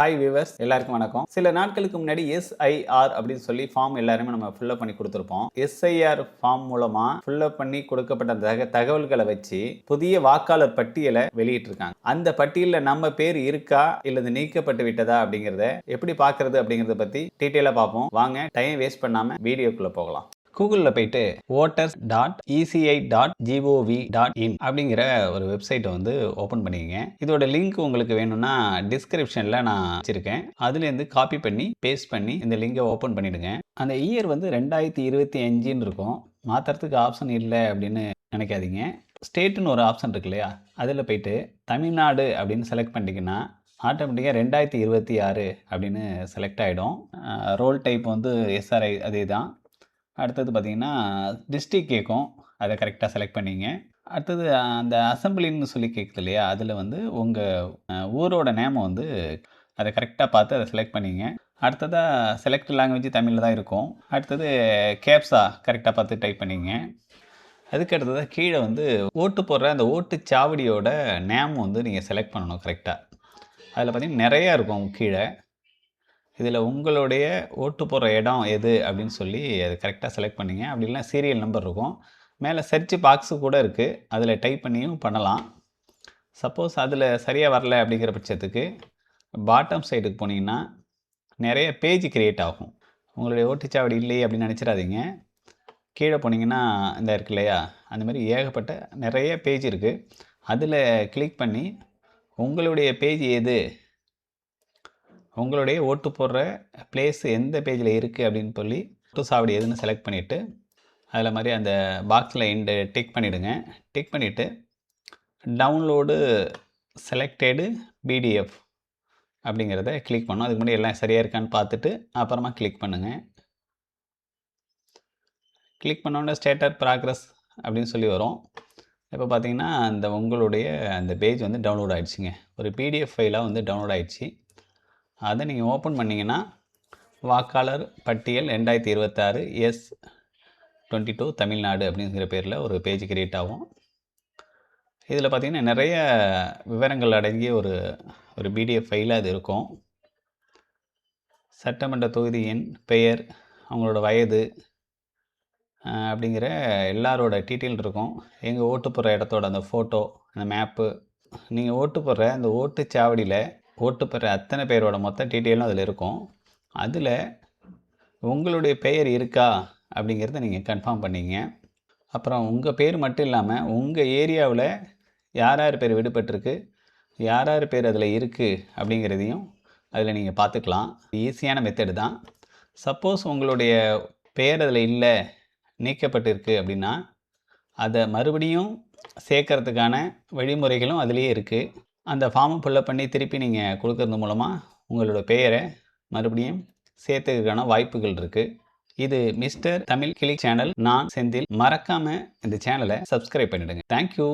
Hi viewers எல்லாருக்கும் வணக்கம். சில நாட்களுக்கு முன்னாடி எஸ்ஐஆர் அப்படின்னு சொல்லி ஃபார்ம் எல்லாருமே நம்ம ஃபில்லப் பண்ணி கொடுத்துருப்போம். எஸ்ஐஆர் ஃபார்ம் மூலமா ஃபில்லப் பண்ணி கொடுக்கப்பட்ட அந்த தக தகவல்களை வச்சு புதிய வாக்காளர் பட்டியலை வெளியிட்டிருக்காங்க. அந்த பட்டியலில் நம்ம பேர் இருக்கா? இல்லது நீக்கப்பட்டு விட்டதா? அப்படிங்கிறத எப்படி பார்க்கறது அப்படிங்கிறத பற்றி டீட்டெயிலாக பார்ப்போம். வாங்க டைம் வேஸ்ட் பண்ணாமல் வீடியோக்குள்ளே போகலாம். கூகுளில் போயிட்டு voters dot ECI dot GOV dot in அப்படிங்கிற ஒரு வெப்சைட்டை வந்து ஓப்பன் பண்ணிக்கங்க. இதோட லிங்க் உங்களுக்கு வேணும்னா டிஸ்கிரிப்ஷனில் நான் வச்சுருக்கேன். அதுலேருந்து காப்பி பண்ணி பேஸ்ட் பண்ணி இந்த லிங்கை ஓப்பன் பண்ணிவிடுங்க அந்த இயர் வந்து ரெண்டாயிரத்தி இருபத்தி அஞ்சுன்னு இருக்கும். மாற்றுறதுக்கு ஆப்ஷன் இல்லை அப்படின்னு நினைக்காதீங்க. ஸ்டேட்டுன்னு ஒரு ஆப்ஷன் இருக்கு இல்லையா? அதில் போயிட்டு தமிழ்நாடு அப்படின்னு செலக்ட் பண்ணிட்டீங்கன்னா ஆட்டோமேட்டிக்காக ரெண்டாயிரத்தி இருபத்தி ஆறு அப்படின்னு செலக்ட் ஆகிடும் ரோல் டைப் வந்து எஸ்ஆர்ஐ அதே தான் அடுத்தது பார்த்தீங்கன்னா டிஸ்ட்ரிக் கேட்கும் அதை கரெக்டாக செலக்ட் பண்ணிங்க. அடுத்தது அந்த அசம்பிளின்னு சொல்லி கேட்குது இல்லையா? அதில் வந்து உங்கள் ஊரோட நேமை வந்து அதை கரெக்டாக பார்த்து அதை செலக்ட் பண்ணிங்க. அடுத்ததாக செலக்ட் லாங்குவேஜ் தமிழில் தான் இருக்கும். அடுத்தது கேப்ஸா கரெக்டாக பார்த்து டைப் பண்ணிங்க. அதுக்கு அடுத்ததாக கீழே வந்து ஓட்டு போடுற அந்த ஓட்டு சாவடியோட நேம் வந்து நீங்கள் செலக்ட் பண்ணணும் கரெக்டாக அதில் பார்த்திங்கன்னா நிறையா இருக்கும் கீழே. இதில் உங்களுடைய ஓட்டு போகிற இடம் எது அப்படின்னு சொல்லி அது கரெக்டாக செலக்ட் பண்ணிங்க. அப்படி இல்லைனா சீரியல் நம்பர் இருக்கும். மேலே சர்ச் பாக்ஸு கூட இருக்குது அதில் டைப் பண்ணியும் பண்ணலாம். சப்போஸ் அதில் சரியாக வரல அப்படிங்கிற பட்சத்துக்கு பாட்டம் சைடுக்கு போனீங்கன்னா நிறைய பேஜ் க்ரியேட் ஆகும். உங்களுடைய ஓட்டுச்சாவடி இல்லையே அப்படின்னு நினச்சிடாதீங்க. கீழே போனீங்கன்னா இந்த இருக்கு இல்லையா? அந்த மாதிரி ஏகப்பட்ட நிறைய பேஜ் இருக்குது அதில் கிளிக் பண்ணி உங்களுடைய பேஜ் எது? உங்களுடைய ஓட்டு போடுற பிளேஸ் எந்த பேஜில் இருக்குது அப்படின்னு சொல்லி ஓட்டு சாவடி எதுன்னு செலக்ட் பண்ணிவிட்டு அதில் மாதிரி அந்த பாக்ஸில் இண்டு டிக் பண்ணிவிடுங்க டிக் பண்ணிவிட்டு டவுன்லோடு செலக்டடு பிடிஎஃப் அப்படிங்கிறத கிளிக் பண்ணோம் அதுக்கு முன்னாடி எல்லாம் சரியாக இருக்கான்னு பார்த்துட்டு அப்புறமா கிளிக் பண்ணுங்கள் கிளிக் பண்ணோன்னே ஸ்டேட்டர் ப்ராக்ரஸ் அப்படின்னு சொல்லி வரும். இப்போ பார்த்தீங்கன்னா அந்த உங்களுடைய அந்த பேஜ் வந்து டவுன்லோட் ஆகிடுச்சிங்க ஒரு பிடிஎஃப் ஃபைலாக வந்து டவுன்லோட் ஆகிடுச்சி அதை நீங்கள் ஓப்பன் பண்ணிங்கன்னா வாக்காளர் பட்டியல் ரெண்டாயிரத்தி இருபத்தாறு எஸ் டுவெண்ட்டி டூ தமிழ்நாடு அப்படிங்கிற பேரில் ஒரு பேஜ் கிரியேட் ஆகும். இதில் பார்த்திங்கன்னா நிறைய விவரங்கள் அடங்கிய ஒரு ஒரு பிடிஎஃப் ஃபைலாக அது இருக்கும். சட்டமன்ற தொகுதி எண் பெயர் அவங்களோட வயது அப்படிங்கிற எல்லாரோட டீட்டெயில் இருக்கும். எங்கள் ஓட்டு போடுற இடத்தோட அந்த ஃபோட்டோ அந்த மேப்பு நீங்கள் ஓட்டு போடுற அந்த ஓட்டு சாவடியில் ஓட்டு பெற அத்தனை பேரோட மொத்த டீட்டெயிலும் அதில் இருக்கும். அதில் உங்களுடைய பெயர் இருக்கா? அப்படிங்கிறத நீங்கள் கன்ஃபார்ம் பண்ணிங்க. அப்புறம் உங்கள் பேர் மட்டும் இல்லாமல் உங்கள் ஏரியாவில் யார் யார் பேர் விடுபட்டிருக்கு? யார் யார் பேர் அதில் இருக்குது அப்படிங்கிறதையும் அதில் நீங்கள் பார்த்துக்கலாம். ஈஸியான மெத்தடு தான். சப்போஸ் உங்களுடைய பெயர் அதில் இல்லை நீக்கப்பட்டிருக்கு அப்படின்னா அதை மறுபடியும் சேர்க்கறதுக்கான வழிமுறைகளும் அதிலேயே இருக்குது அந்த ஃபார்மை ஃபில்லப் பண்ணி திருப்பி நீங்கள் கொடுக்கறது மூலமாக உங்களோட பெயரை மறுபடியும் சேர்த்துக்கிறதுக்கான வாய்ப்புகள் இருக்குது இது மிஸ்டர் தமிழ் கிளிக் சேனல் நான் செந்தில். மறக்காமல் இந்த சேனலை சப்ஸ்கிரைப் பண்ணிவிடுங்க தேங்க்யூ